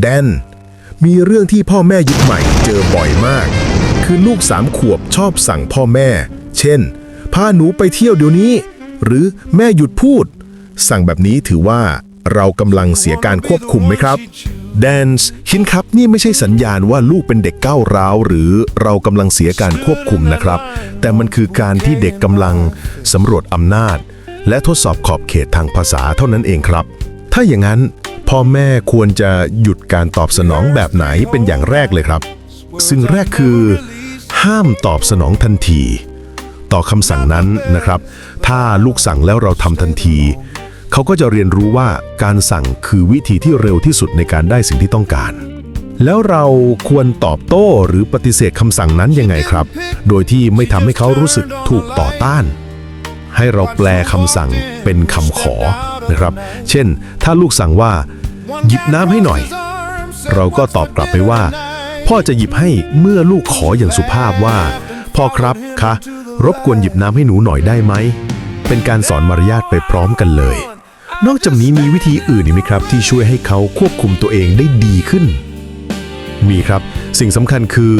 แดน มีเรื่องที่พ่อแม่ยุคใหม่เจอบ่อยมาก คือลูกสามขวบชอบสั่งพ่อแม่ เช่น พาหนูไปเที่ยวเดี๋ยวนี้ หรือแม่หยุดพูด สั่งแบบนี้ถือว่าเรากำลังเสียการควบคุมไหมครับ แดนส์คินครับนี่ไม่ใช่สัญญาณว่าลูกเป็นเด็กก้าวร้าว หรือเรากำลังเสียการควบคุมนะครับ แต่มันคือการที่เด็กกำลังสำรวจอำนาจ และทดสอบขอบเขตทางภาษาเท่านั้นเองครับ ถ้าอย่างนั้น พ่อแม่ควรจะหยุดการตอบสนองแบบไหนเป็นอย่างแรกเลยครับซึ่งแรกคือ ห้ามตอบสนองทันที ต่อคำสั่งนั้นนะครับ ถ้าลูกสั่งแล้วเราทำทันที เขาก็จะเรียนรู้ว่าการสั่งคือวิธีที่เร็วที่สุดในการได้สิ่งที่ต้องการ แล้วเราควรตอบโต้หรือปฏิเสธคำสั่งนั้นยังไงครับ โดยที่ไม่ทำให้เขารู้สึกถูกต่อต้าน ให้เราแปลคำสั่งเป็นคำขอนะครับ เช่น ถ้าลูกสั่งว่า หยิบน้ำให้หน่อย เราก็ตอบกลับไปว่า พ่อจะหยิบให้เมื่อลูกขออย่างสุภาพว่า พ่อครับคะรบกวนหยิบน้ำให้หนูหน่อยได้ไหม เป็นการสอนมารยาทไปพร้อมกันเลย นอกจากนี้มีวิธีอื่นอีกไหมครับ ที่ช่วยให้เขาควบคุมตัวเองได้ดีขึ้น มีครับ สิ่งสำคัญคือ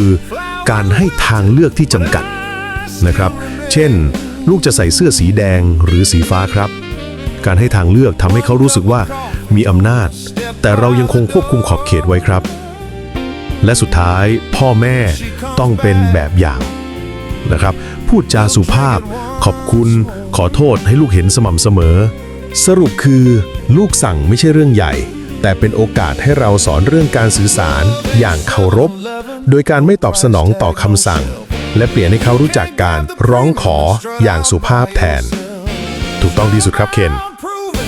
การให้ทางเลือกที่จำกัดนะครับ เช่น ลูกจะใส่เสื้อสีแดงหรือสีฟ้าครับ การให้ทางเลือกทำให้เขารู้สึกว่ามีอำนาจ แต่เรายังคงควบคุมขอบเขตไว้ครับ และสุดท้ายพ่อแม่ต้องเป็นแบบอย่างนะครับ พูดจาสุภาพ ขอบคุณขอโทษให้ลูกเห็นสม่ำเสมอ สรุปคือลูกสั่งไม่ใช่เรื่องใหญ่ แต่เป็นโอกาสให้เราสอนเรื่องการสื่อสารอย่างเคารพ โดยการไม่ตอบสนองต่อคำสั่ง และเปลี่ยนให้เขารู้จักการร้องขออย่างสุภาพแทน ถูกต้องที่สุดครับเคน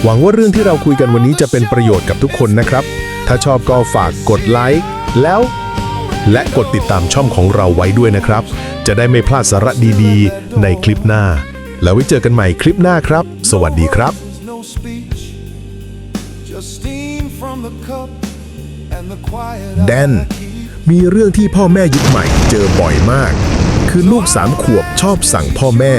หวังว่าเรื่องที่เราคุยกันวันนี้จะเป็นประโยชน์กับทุกคนนะครับ ถ้าชอบก็ฝากกดไลค์แล้ว และกดติดตามช่องของเราไว้ด้วยนะครับ จะได้ไม่พลาดสาระดีๆ ในคลิปหน้า แล้วไว้เจอกันใหม่คลิปหน้าครับ สวัสดีครับ no speech, just steam from the cup and the quiet แดน I keep. มีเรื่องที่พ่อแม่ยุคใหม่เจอบ่อยมาก คือลูกสามขวบชอบสั่งพ่อแม่